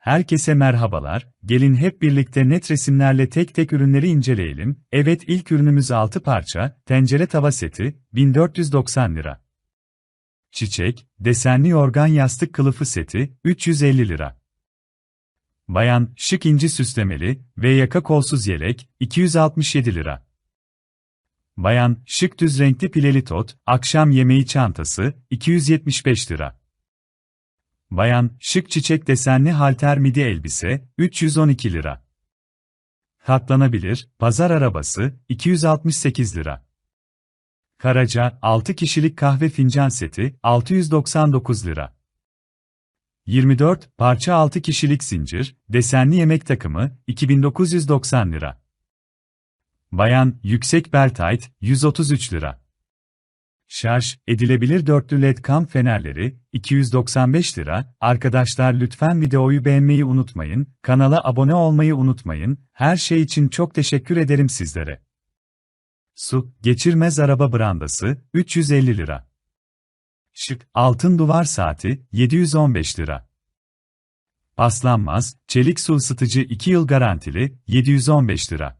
Herkese merhabalar, gelin hep birlikte net resimlerle tek tek ürünleri inceleyelim. Evet ilk ürünümüz 6 parça, tencere tava seti, 1490 lira. Çiçek, desenli yorgan yastık kılıfı seti, 350 lira. Bayan, şık inci süslemeli ve yaka kolsuz yelek, 267 lira. Bayan, şık düz renkli pileli tot, akşam yemeği çantası, 275 lira. Bayan, şık çiçek desenli halter midi elbise, 312 lira. Katlanabilir, pazar arabası, 268 lira. Karaca, 6 kişilik kahve fincan seti, 699 lira. 24, parça 6 kişilik zincir, desenli yemek takımı, 2990 lira. Bayan, yüksek bel tight, 133 lira. Şarj edilebilir dörtlü led kamp fenerleri 295 lira. Arkadaşlar lütfen videoyu beğenmeyi unutmayın, kanala abone olmayı unutmayın. Her şey için çok teşekkür ederim sizlere. Su geçirmez araba brandası 350 lira. Şık altın duvar saati 715 lira. Paslanmaz çelik su ısıtıcı 2 yıl garantili 715 lira.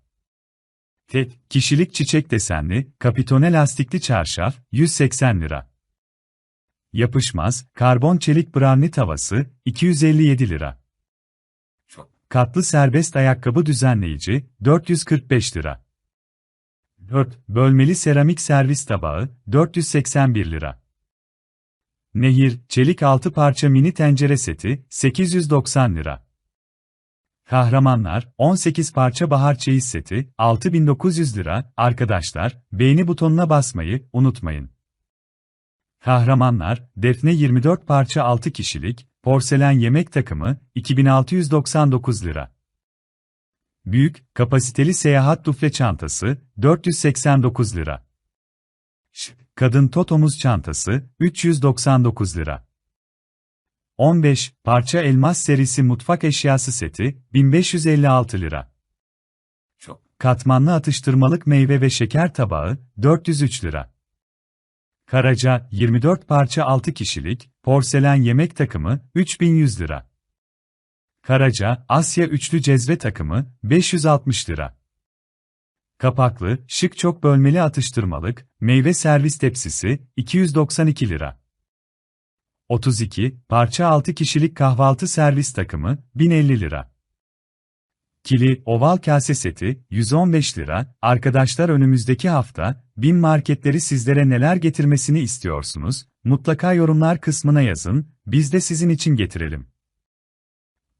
Tek, kişilik çiçek desenli, kapitone lastikli çarşaf, 180 lira. Yapışmaz, karbon çelik brownie tavası, 257 lira. Katlı serbest ayakkabı düzenleyici, 445 lira. 4. Bölmeli seramik servis tabağı, 481 lira. Nehir, çelik 6 parça mini tencere seti, 890 lira. Kahramanlar, 18 parça bahar çeyiz seti, 6900 lira. Arkadaşlar, beğeni butonuna basmayı unutmayın. Kahramanlar, Defne 24 parça 6 kişilik, porselen yemek takımı, 2699 lira. Büyük, kapasiteli seyahat dufle çantası, 489 lira. Kadın totomuz çantası, 399 lira. 15 parça elmas serisi mutfak eşyası seti 1556 lira. Çok. Katmanlı atıştırmalık meyve ve şeker tabağı 403 lira. Karaca 24 parça 6 kişilik porselen yemek takımı 3100 lira. Karaca Asya üçlü cezve takımı 560 lira. Kapaklı, şık çok bölmeli atıştırmalık, meyve servis tepsisi 292 lira. 32, parça 6 kişilik kahvaltı servis takımı, 1050 lira. Kili, oval kase seti, 115 lira. Arkadaşlar önümüzdeki hafta, bin marketleri sizlere neler getirmesini istiyorsunuz? Mutlaka yorumlar kısmına yazın, biz de sizin için getirelim.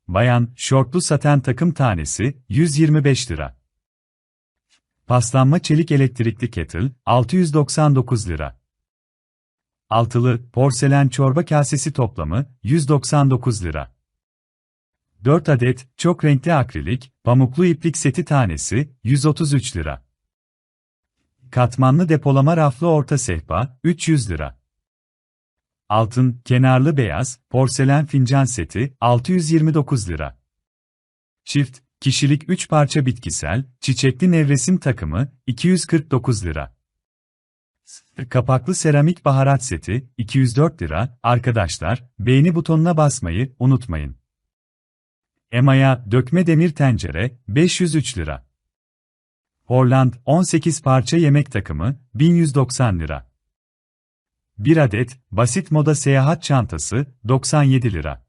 Bayan, şortlu saten takım tanesi, 125 lira. Paslanma çelik elektrikli kettle, 699 lira. Altılı, porselen çorba kasesi toplamı, 199 lira. 4 adet, çok renkli akrilik, pamuklu iplik seti tanesi, 133 lira. Katmanlı depolama raflı orta sehpa, 300 lira. Altın, kenarlı beyaz, porselen fincan seti, 629 lira. Çift, kişilik 3 parça bitkisel, çiçekli nevresim takımı, 249 lira. Kapaklı seramik baharat seti, 204 lira. Arkadaşlar, beğeni butonuna basmayı unutmayın. Emaya dökme demir tencere, 503 lira. Holland, 18 parça yemek takımı, 1190 lira. 1 adet, basit moda seyahat çantası, 97 lira.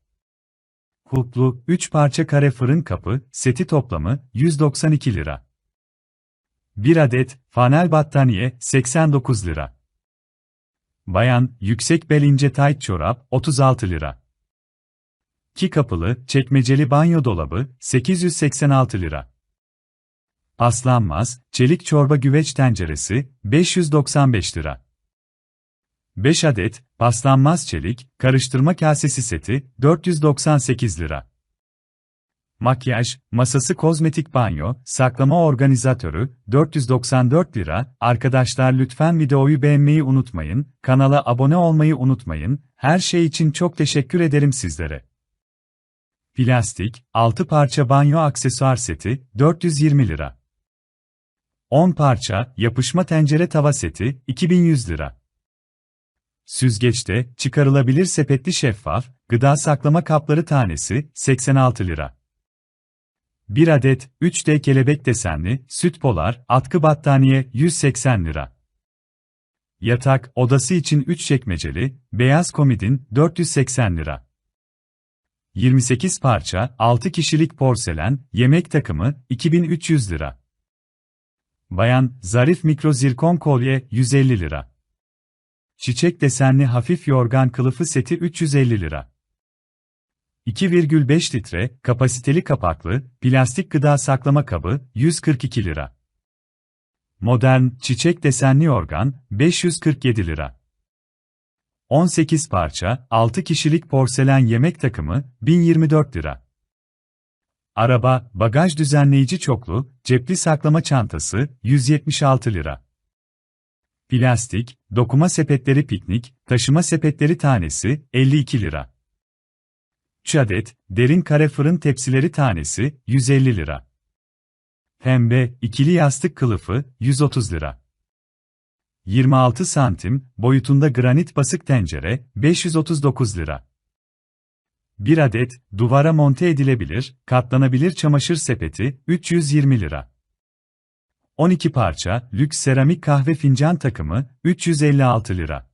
Kulplu, 3 parça kare fırın kapı, seti toplamı, 192 lira. 1 adet, fanel battaniye, 89 lira. Bayan, yüksek bel ince tayt çorap, 36 lira. 2 kapılı, çekmeceli banyo dolabı, 886 lira. Paslanmaz, çelik çorba güveç tenceresi, 595 lira. 5 adet, paslanmaz çelik, karıştırma kasesi seti, 498 lira. Makyaj, masası kozmetik banyo, saklama organizatörü, 494 lira. Arkadaşlar lütfen videoyu beğenmeyi unutmayın, kanala abone olmayı unutmayın. Her şey için çok teşekkür ederim sizlere. Plastik, 6 parça banyo aksesuar seti, 420 lira. 10 parça, yapışma tencere tava seti, 2100 lira. Süzgeçte, çıkarılabilir sepetli şeffaf, gıda saklama kapları tanesi, 86 lira. 1 adet, 3D kelebek desenli, süt polar, atkı battaniye, 180 lira. Yatak, odası için 3 çekmeceli, beyaz komodin, 480 lira. 28 parça, 6 kişilik porselen, yemek takımı, 2300 lira. Bayan, zarif mikro zirkon kolye, 150 lira. Çiçek desenli hafif yorgan kılıfı seti 350 lira. 2,5 litre, kapasiteli kapaklı, plastik gıda saklama kabı, 142 lira. Modern, çiçek desenli yorgan, 547 lira. 18 parça, 6 kişilik porselen yemek takımı, 1024 lira. Araba, bagaj düzenleyici çoklu, cepli saklama çantası, 176 lira. Plastik, dokuma sepetleri piknik, taşıma sepetleri tanesi, 52 lira. 3 adet, derin kare fırın tepsileri tanesi, 150 lira. Pembe, ikili yastık kılıfı, 130 lira. 26 santim, boyutunda granit basık tencere, 539 lira. 1 adet, duvara monte edilebilir, katlanabilir çamaşır sepeti, 320 lira. 12 parça, lüks seramik kahve fincan takımı, 356 lira.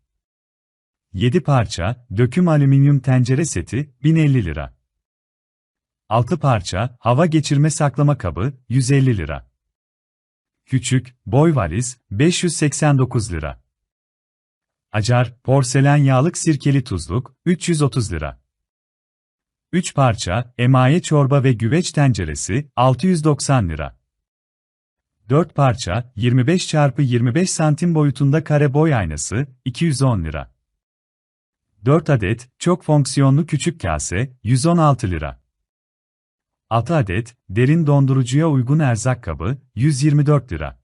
7 parça, döküm alüminyum tencere seti, 1050 lira. 6 parça, hava geçirme saklama kabı, 150 lira. Küçük, boy valiz, 589 lira. Acar, porselen yağlık sirkeli tuzluk, 330 lira. 3 parça, emaye çorba ve güveç tenceresi, 690 lira. 4 parça, 25 x 25 santim boyutunda kare boy aynası, 210 lira. 4 adet, çok fonksiyonlu küçük kase, 116 lira. 6 adet, derin dondurucuya uygun erzak kabı, 124 lira.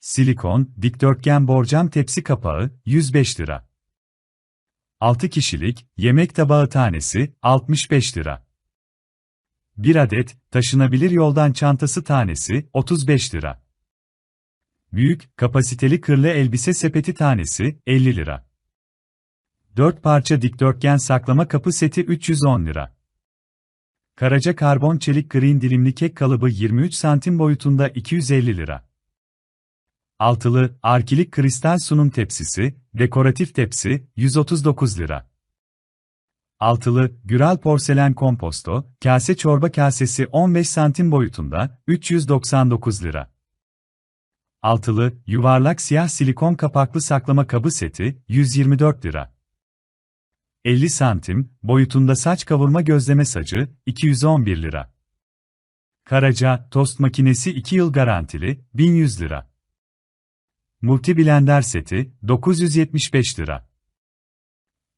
Silikon, dikdörtgen borcam tepsi kapağı, 105 lira. 6 kişilik, yemek tabağı tanesi, 65 lira. 1 adet, taşınabilir yoldan çantası tanesi, 35 lira. Büyük, kapasiteli kırlı elbise sepeti tanesi, 50 lira. 4 parça dikdörtgen saklama kapı seti 310 lira. Karaca karbon çelik green dilimli kek kalıbı 23 santim boyutunda 250 lira. Altılı, arkilik kristal sunum tepsisi, dekoratif tepsi, 139 lira. Altılı, güral porselen komposto, kase çorba kasesi 15 santim boyutunda, 399 lira. Altılı, yuvarlak siyah silikon kapaklı saklama kabı seti, 124 lira. 50 santim, boyutunda saç kavurma gözleme sacı, 211 lira. Karaca, tost makinesi 2 yıl garantili, 1100 lira. Multi blender seti, 975 lira.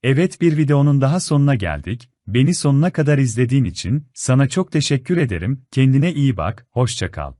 Evet bir videonun daha sonuna geldik, beni sonuna kadar izlediğin için, sana çok teşekkür ederim, kendine iyi bak, hoşça kal.